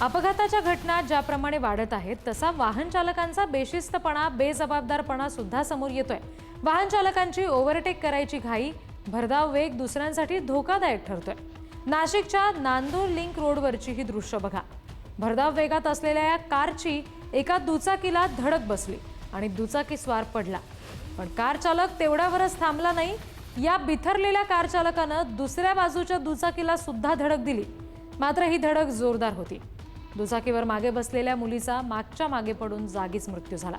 अपघाताच्या घटना ज्याप्रमाणे वाढत आहेत तसा वाहन चालकांचा बेशिस्तपणा बेजबाबदारपणा सुद्धा समोर येतोय. वाहन चालकांची ओव्हरटेक करायची घाई भरधाव वेग दुसऱ्यांसाठी धोकादायक ठरतोय. नाशिकच्या नांदूर लिंक रोडवरची ही दृश्य बघा. भरधाव वेगात असलेल्या या कारची एका दुचाकीला धडक बसली आणि दुचाकी स्वार पडला. पण कार चालक तेवढ्यावरच थांबला नाही. या बिथरलेल्या कार चालकानं दुसऱ्या बाजूच्या दुचाकीला सुद्धा धडक दिली. मात्र ही धडक जोरदार होती. दुचाकीवर मागे बसलेल्या मुलीचा मागच्या मागे पडून जागीच मृत्यू झाला.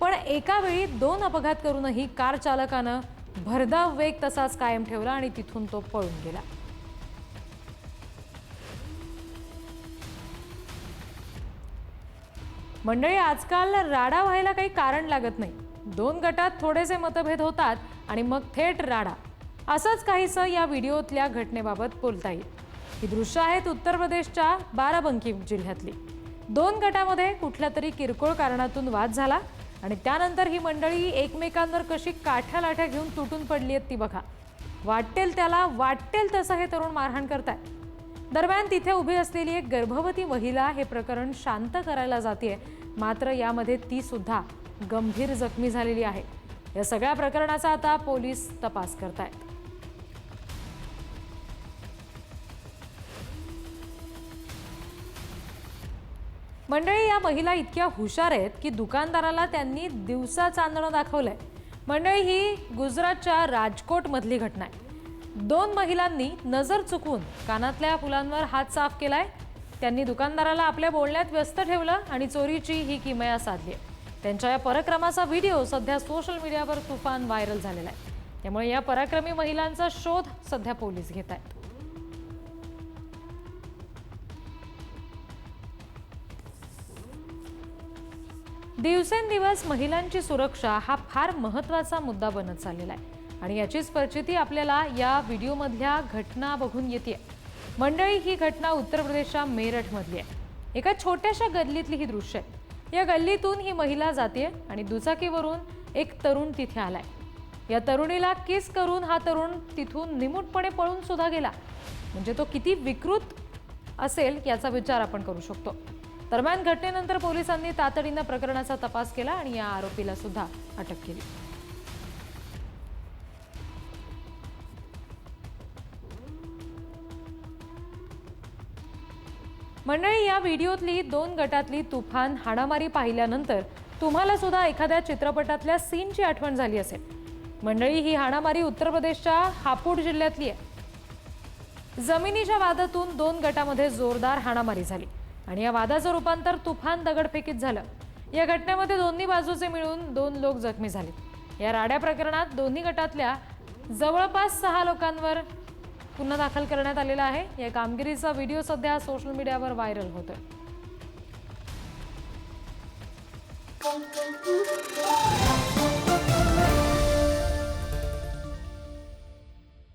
पण एका वेळी दोन अपघात करूनही कार चालकानं भरधाव वेग तसाच कायम ठेवला आणि तिथून तो पळून गेला. मंडळी आजकाल राडा व्हायला काही कारण लागत नाही. दोन गटात थोडेसे मतभेद होतात आणि मग थेट राडा. असंच काहीसं या व्हिडिओतल्या घटनेबाबत बोलता येईल. ही दृश्य आहेत उत्तर प्रदेशच्या बाराबंकी जिल्ह्यातली. दोन गटामध्ये कुठल्या तरी किरकोळ कारणातून वाद झाला आणि त्यानंतर ही मंडळी एकमेकांवर कशी काठ्या लाठ्या घेऊन तुटून पडली आहेत ती बघा. वाटेल त्याला वाटेल तसं हे तरुण मारहाण करताय दरम्यान तिथे उभी असलेली एक गर्भवती महिला हे प्रकरण शांत करायला जाते मात्र यामध्ये ती सुद्धा गंभीर जखमी झालेली आहे. या सगळ्या प्रकरणाचा आता पोलीस तपास करतायत. मंडळी या महिला इतक्या हुशार आहेत की दुकानदाराला त्यांनी दिवसा चांदणं दाखवलंय. मंडळी ही गुजरातच्या राजकोटमधली घटना आहे. दोन महिलांनी नजर चुकवून कानातल्या फुलांवर हात साफ केलाय. त्यांनी दुकानदाराला आपल्या बोलण्यात व्यस्त ठेवलं आणि चोरीची ही किमया साधली आहे. त्यांच्या या पराक्रमाचा व्हिडिओ सध्या सोशल मीडियावर तुफान व्हायरल झालेला आहे. त्यामुळे या पराक्रमी महिलांचा शोध सध्या पोलीस घेत आहेत. दिवसेंदिवस महिलांची सुरक्षा हा फार महत्त्वाचा मुद्दा बनत चाललेला आहे. आणि याचीच प्रचिती आपल्याला या व्हिडिओमधल्या घटना बघून येते. मंडळी ही घटना उत्तर प्रदेशच्या मेरठमधली आहे. एका छोट्याशा गल्लीतली ही दृश्य आहे. या गल्लीतून ही महिला जाते आणि दुचाकीवरून एक तरुण तिथे आलाय. या तरुणीला किस करून हा तरुण तिथून निमूटपणे पळून सुद्धा गेला? म्हणजे तो किती विकृत असेल याचा विचार आपण करू शकतो. दरम्यान घटनेनंतर पोलिसांनी तातडीनं प्रकरणाचा तपास केला आणि या आरोपीला सुद्धा अटक केली. मंडळी या व्हिडिओतली दोन गटातली तुफान हाणामारी पाहिल्यानंतर तुम्हाला सुद्धा एखाद्या चित्रपटातल्या सीनची आठवण झाली असेल. मंडळी ही हाणामारी उत्तर प्रदेशच्या हापूड जिल्ह्यातली आहे. जमिनीच्या वादातून दोन गटामध्ये जोरदार हाणामारी झाली. आणि या वादाचं रूपांतर तुफान दगडफेकीत झालं. या घटनेमध्ये दोन्ही बाजूचे मिळून दोन लोक जखमी झाले. या राड्या प्रकरणात दोन्ही गटातल्या जवळपास सहा लोकांवर गुन्हा दाखल करण्यात आलेला आहे. या कामगिरीचा व्हिडिओ सध्या सोशल मीडियावर व्हायरल होतोय. आहे.